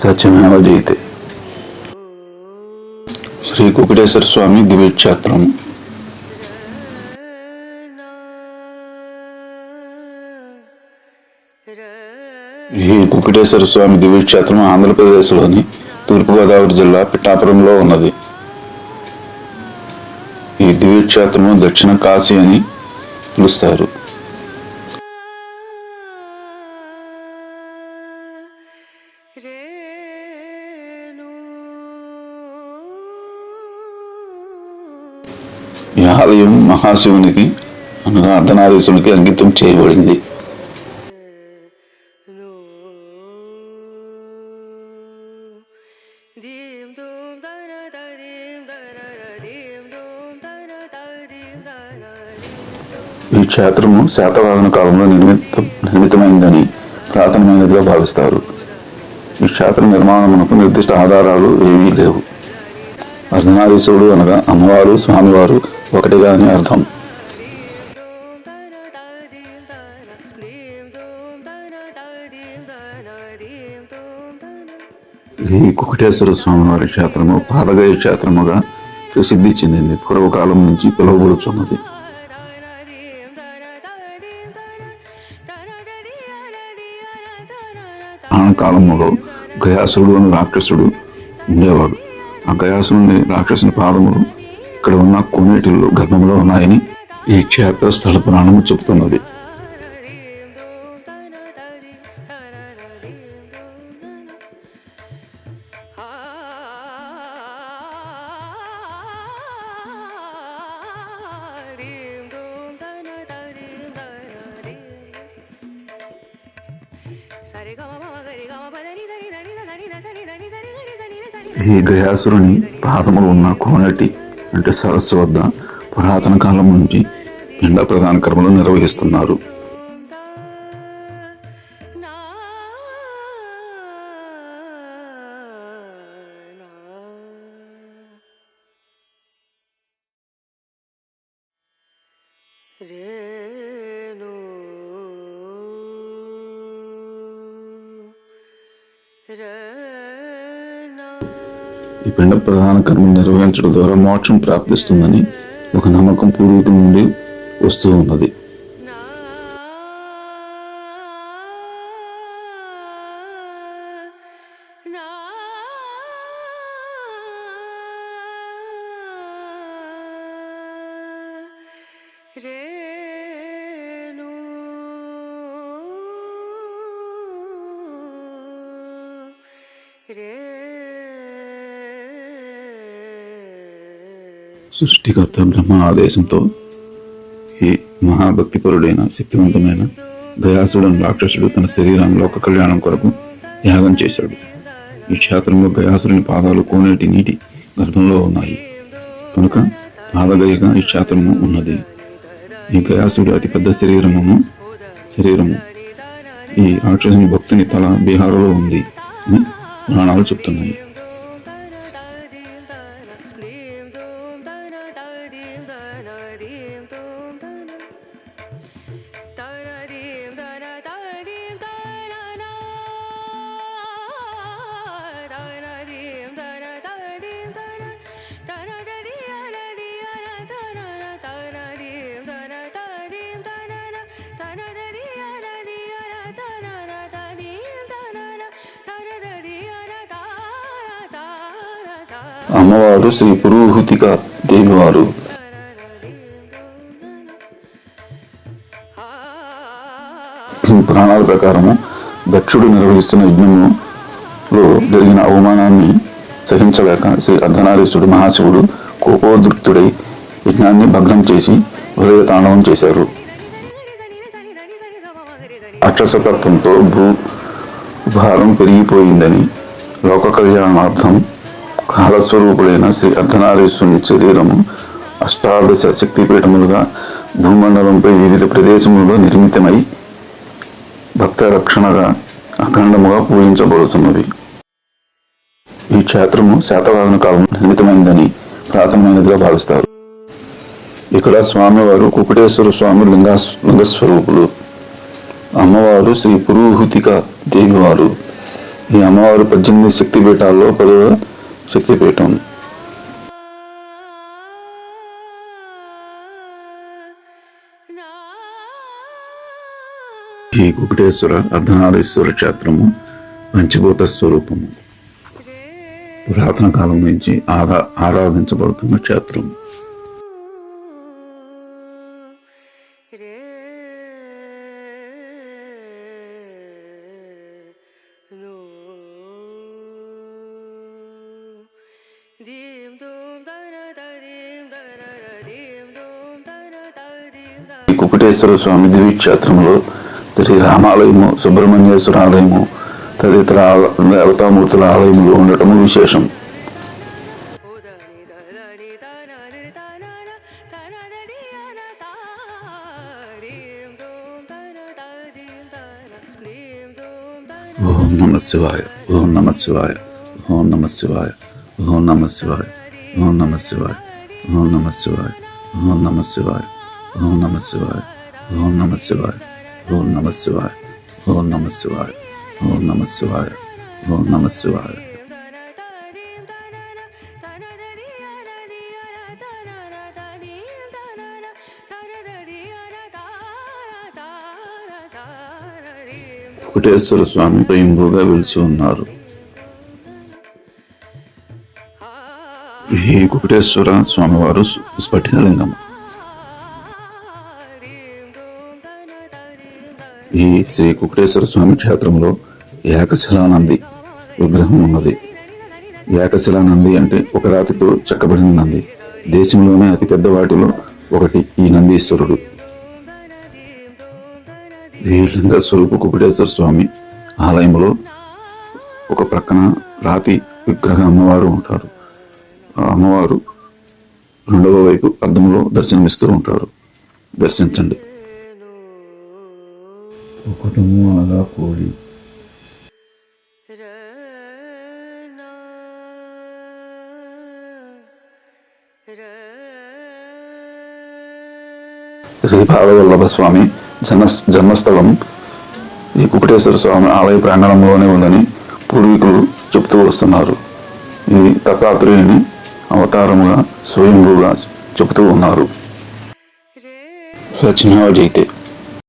సత్యమేవ జయతే. శ్రీ కుకటేశ్వర స్వామి దివ్యక్షేత్రం. ఈ కుకటేశ్వర స్వామి దివ్యక్షేత్రం ఆంధ్రప్రదేశ్లోని తూర్పుగోదావరి జిల్లా పిఠాపురంలో ఉన్నది. ఈ దివ్యక్షేత్రము దక్షిణ కాశీ అని పిలుస్తారు. ఈ ఆలయం మహాశివునికి అనగా అర్ధనారీశునికి అంకితం చేయబడింది. ఈ క్షేత్రము శాతవాహన కాలంలో నిర్మిత నిర్మితమైందని ప్రాథమికమైనదిగా భావిస్తారు. ఈ క్షేత్ర నిర్మాణమునకు నిర్దిష్ట ఆధారాలు ఏవీ లేవు. అర్ధనారీశ్వరుడు అనగా అమ్మవారు స్వామివారు ఒకటిగా అని అర్థం. ఈ కుకుటేశ్వర స్వామివారి క్షేత్రము పాదగయ క్షేత్రముగా ప్రసిద్ధి చెందింది పూర్వకాలం నుంచి పిలువబడుచున్నది కాలములో గయాసుడు అని రాక్షసుడు ఉండేవాడు. ఆ గయాసురుని రాక్షసుని పాదములు ఇక్కడ ఉన్న కోనేటిల్లో గర్భంలో ఉన్నాయని ఈ క్షేత్ర స్థల పురాణము చెబుతున్నది. సరి దని సరి సరి ఈ గయాసురుని పాదములు ఉన్న కోనటి అంటే సరస్సు వద్ద పురాతన కాలం నుంచి పిండ ప్రధాన కర్మలు నిర్వహిస్తున్నారు. నా రేణు ఈ పిండ ప్రధాన కర్మ నిర్వహించడం ద్వారా మోక్షం ప్రాప్తిస్తుందని ఒక నమ్మకం పూర్వీకుల నుండి వస్తూ ఉన్నది. నా నా రే సృష్టికర్త బ్రహ్మ ఆదేశంతో ఈ మహాభక్తిపరుడైన శక్తివంతమైన గయాసుడని రాక్షసుడు తన శరీరంలో ఒక కళ్యాణం కొరకు త్యాగం చేశాడు. ఈ క్షేత్రంలో గయాసురుని పాదాలు కోనేటి నీటి గర్భంలో ఉన్నాయి. కనుక పాదగయగా ఈ క్షేత్రము ఉన్నది. ఈ గయాసుడు అతిపెద్ద శరీరము శరీరము ఈ రాక్షసుని భక్తుని తల బీహారులో ఉంది అని పురాణాలు చెప్తున్నాయి. అమ్మవారు శ్రీ పురోహితిక దేవివారు. పురాణాల ప్రకారము దక్షుడు నిర్వహిస్తున్న యజ్ఞంలో జరిగిన అవమానాన్ని సహించలేక శ్రీ అర్ధనారీశ్వరుడు మహాశివుడు కోపోద్రిక్తుడై యజ్ఞాన్ని భగ్నం చేసి హృదయ తాండవం చేశారు. అక్షసతత్వంతో భూ భారం పెరిగిపోయిందని లోక కళ్యాణార్థం కాలస్వరూపుడైన శ్రీ అర్ధనారీశ్వరుని శరీరము అష్టాదశ శక్తిపీఠములుగా భూమండలంపై వివిధ ప్రదేశములలో నిర్మితమై భక్త రక్షణగా అఖండముగా పూజించబడుతున్నవి ఈ క్షేత్రము శాతవాహన కాలం నిర్మితమైందని ప్రాథమికమైనదిగా భావిస్తారు. ఇక్కడ స్వామివారు కుకుటేశ్వర స్వామి లింగా లింగస్వరూపులు. అమ్మవారు శ్రీ పురోహితిక దేవివారు. ఈ అమ్మవారు పద్దెనిమిది శక్తిపీఠాల్లో పదవ శక్తిపీఠం ఈ కుకుటేశ్వర అర్ధనారీశ్వర క్షేత్రము పంచభూత స్వరూపము. పురాతన కాలం నుంచి ఆరా ఆరాధించబడుతున్న క్షేత్రం కుటేశ్వర స్వామి దివిక్షేత్రంలో శ్రీ రామాలయము సుబ్రహ్మణ్యేశ్వర ఆలయము తదితర దేవతామూర్తుల ఆలయములు ఉండటము విశేషం. ఓం నమ శివాయ ఓం నమ శివాయ ఓం నమ శివాయ. ఓం నమ శివాయ్ ఓం నమ శివాయ్ ఓం నమ శివాయ్ ఓం నమ శివాయ్ ఓం నమ శివాయ్ ఓం నమ శివాయ్ ఓం నమ శివాయ్ ఓం నమ శివాయ్ ఓం నమ శివాయ్ ఓం నమ శివాయ్ దన దదీం దనన దన వెంకటేశ్వర స్వామి స్వయంభూగా వెలిసి ఉన్నారు శ్రీ కుకటేశ్వర స్వామివారు స్ఫటికలింగం ఈ శ్రీ కుకటేశ్వర స్వామి క్షేత్రంలో ఏకశిలానంది విగ్రహం ఉన్నది. ఏకశిలానంది అంటే ఒక రాతితో చెక్కబడిన నంది. దేశంలోనే అతిపెద్ద వాటిలో ఒకటి ఈ నందీశ్వరుడు. ఈ లింగ స్వరూప కుకుటేశ్వర స్వామి ఆలయంలో ఒక ప్రక్కన రాతి విగ్రహ అమ్మవారు ఉంటారు. అమ్మవారు రెండవ వైపు అద్దంలో దర్శనమిస్తూ ఉంటారు. దర్శించండి. ఒకటము అలా కోడి రనా ర శ్రీ పాదవల్లభ స్వామి జన్మ జన్మస్థలం ఈ కుకుటేశ్వర స్వామి ఆలయ ప్రాంగణంలోనే ఉందని పూర్వీకులు చెప్తూ వస్తున్నారు. ఇది దత్తాత్రేయుని అవతారముగా స్వయంభూగా చెబుతూ ఉన్నారు. సచినావళి అయితే